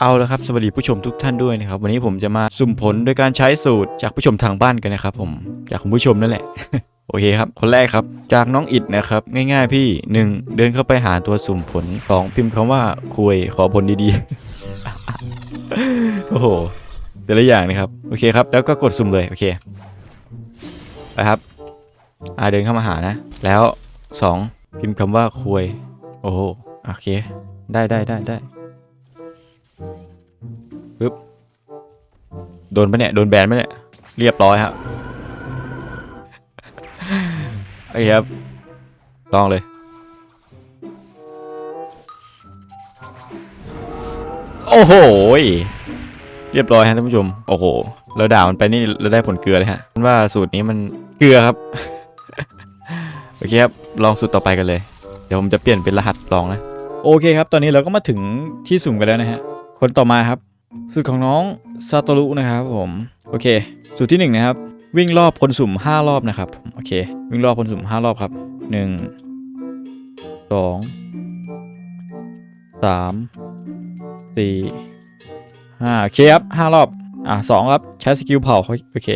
เอาละครับสวัสดีผู้ชมทุกท่านด้วยนะครับ วันนี้ผมจะมาสุ่มผลโดยการใช้สูตรจากผู้ชมทางบ้านกันนะครับ ผมจากคุณผู้ชมนั่นแหละ โอเคครับ คนแรกครับ จากน้องอิดนะครับ ง่ายๆพี่ 1. เดินเข้าไปหาตัวสุ่มผล 2. พิมพ์คำว่าคุยขอผลดีๆ โอ้โหแต่ละอย่างนะครับ โอเคครับ แล้วก็กดสุ่มเลย โอเคไปครับอ่าเดินเข้ามาหานะ แล้ว 2. พิมพ์คำว่าคุยโอ้โหโอเค ได้ได้ได้ได้ ปึ๊บ โดนปะเนี่ย โดนแบนปะเนี่ย เรียบร้อยครับโอเคครับลองเลย โอ้โหยเรียบร้อยฮะท่านผู้ชม โอ้โห เราด่ามันไปนี่เราได้ผลเกลือเลยฮะว่าสูตรนี้มันเกลือครับ โอเคครับ ลองสูตรต่อไปกันเลย เดี๋ยวผมจะเปลี่ยนเป็นรหัสลองนะ โอเคครับ ตอนนี้เราก็มาถึงที่สุ่มกันแล้วนะฮะ คนต่อมาครับ สูตรของน้องซาโตรุนะครับผมโอเค สูตรที่หนึ่งนะครับ วิ่งรอบคนสุ่ม 5 รอบนะครับโอเค วิ่งรอบคนสุ่ม 5 รอบครับ 1 2 3 4 5โอเคครับ5รอบอะสองครับใช้สกิลเผาโอเค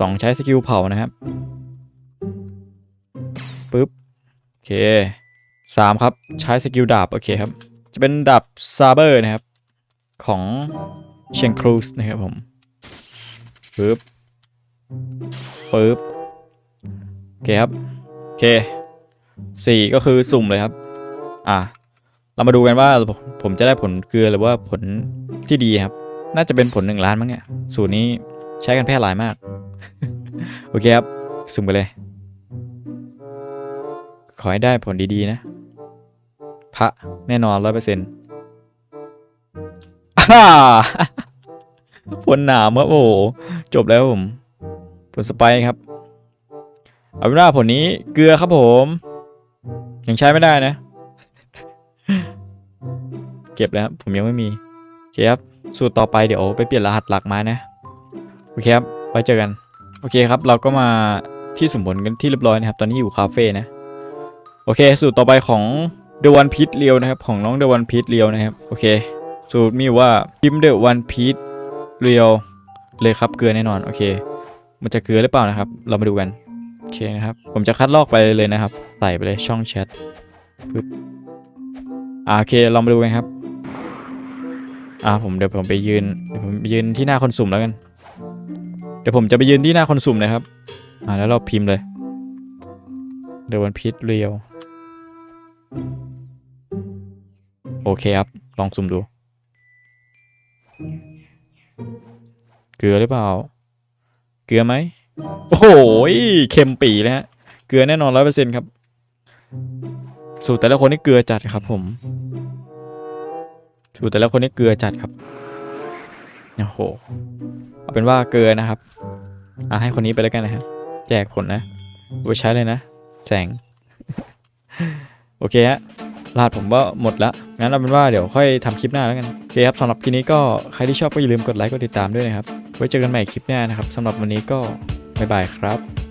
สองใช้สกิลเผานะครับปึ๊บโอเคสามครับใช้สกิลดาบโอเคครับจะเป็นดาบซาเบอร์นะครับ ของเชนครูสนะครับผมปึ๊บปึ๊บโอเคครับ โอเคสี่ก็คือสุ่มเลยครับ อะเรามาดูกันว่าผมจะได้ผลเกลือหรือว่าผลที่ดีครับ น่าจะเป็นผลหนึ่งล้านมั้งเนี่ย สูตรนี้ใช้กันแพร่หลายมาก โอเคครับ สุ่มไปเลย ขอให้ได้ผลดีๆนะ พระแน่นอนร้อยเปอร์เซ็นต์ ผลหนามครับโอ้โหจบแล้วผม ผลสไปครับ เอาเป็นว่าผลนี้เกลือครับผม ยังใช้ไม่ได้นะ เก็บแล้วครับ ผมยังไม่มีโอเคครับ สูตรต่อไปเดี๋ยวไปเปลี่ยนรหัสหลักมานะ โอเคครับ ไว้เจอกัน โอเคครับ เราก็มาที่สมผลกันที่เรียบร้อยนะครับ ตอนนี้อยู่คาเฟ่นะ โอเค สูตรต่อไปของ The One Piece เรียวนะครับ ของน้อง The One Piece เรียวนะครับ โอเค สูตรมีว่าพิมพ์ The One Piece เรียวเลยครับเกลือแน่นอนโอเค มันจะเกลือหรือเปล่านะครับ เรามาดูกันโอเคนะครับ ผมจะคัดลอกไปเลยนะครับใส่ไปเลยช่องแชทปึ๊บอ่าโอเคลองมาดูกันครับอ่าผมเดี๋ยวผมไปยืนเดี๋ยวผมยืนที่หน้าคนสุ่มแล้วกัน เดี๋ยวผมจะไปยืนที่หน้าคนสุ่มนะครับ อ่าแล้วเราพิมพ์เลย The One Piece เรียวโอเคครับ ลองสุ่มดู ลือหรือเปล่า เกลือไหม โอ้โหยเค็มปีเลยฮะ เกลือแน่นอนร้อยเปอร์เซ็นต์ครับ สูตรแต่ละคนนี่เกลือจัดครับ ผม สูตรแต่ละคนนี่เกลือจัดครับ โอ้โห เอาเป็นว่าเกลือนะครับ อะให้คนนี้ไปแล้วกันนะครับ แจกผลนะเอาไปใช้เลยนะ แสง โอเคฮะรหัสผมว่าหมดละ งั้นเอาเป็นว่าเดี๋ยวค่อยทำคลิปหน้าแล้วกัน โอเคครับสำหรับคลิปนี้ก็ใครที่ชอบก็อย่าลืมกดไลค์กดติดตามด้วยนะครับ ไว้เจอกันใหม่คลิปหน้านะครับสำหรับวันนี้ก็บ๊ายบายครับ